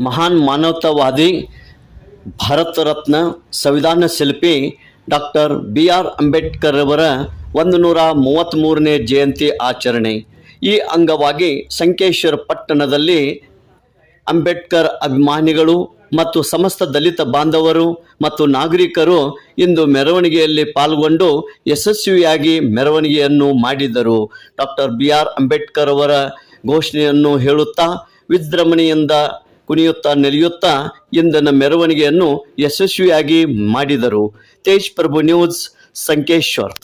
ಮಹಾನ್ ಮಾನವತಾವಾದಿ ಭಾರತ ರತ್ನ ಸಂವಿಧಾನ ಶಿಲ್ಪಿ ಡಾಕ್ಟರ್ ಬಿ ಆರ್ ಅಂಬೇಡ್ಕರ್ ಅವರ ಒಂದು ನೂರ ಮೂವತ್ತ್ಮೂರನೇ ಜಯಂತಿ ಆಚರಣೆ. ಈ ಅಂಗವಾಗಿ ಸಂಕೇಶ್ವರ ಪಟ್ಟಣದಲ್ಲಿ ಅಂಬೇಡ್ಕರ್ ಅಭಿಮಾನಿಗಳು ಮತ್ತು ಸಮಸ್ತ ದಲಿತ ಬಾಂಧವರು ಮತ್ತು ನಾಗರಿಕರು ಇಂದು ಮೆರವಣಿಗೆಯಲ್ಲಿ ಪಾಲ್ಗೊಂಡು ಯಶಸ್ವಿಯಾಗಿ ಮೆರವಣಿಗೆಯನ್ನು ಮಾಡಿದರು. ಡಾಕ್ಟರ್ ಬಿ ಆರ್ ಅಂಬೇಡ್ಕರ್ ಅವರ ಘೋಷಣೆಯನ್ನು ಹೇಳುತ್ತಾ ವಿಜೃಂಭಣೆಯಿಂದ ಕುಣಿಯುತ್ತಾ ನೆಲೆಯುತ್ತಾ ಇಂದಿನ ಮೆರವಣಿಗೆಯನ್ನು ಯಶಸ್ವಿಯಾಗಿ ಮಾಡಿದರು. ತೇಜ್ ಪ್ರಭು ನ್ಯೂಸ್ ಸಂಕೇಶ್ವರ್.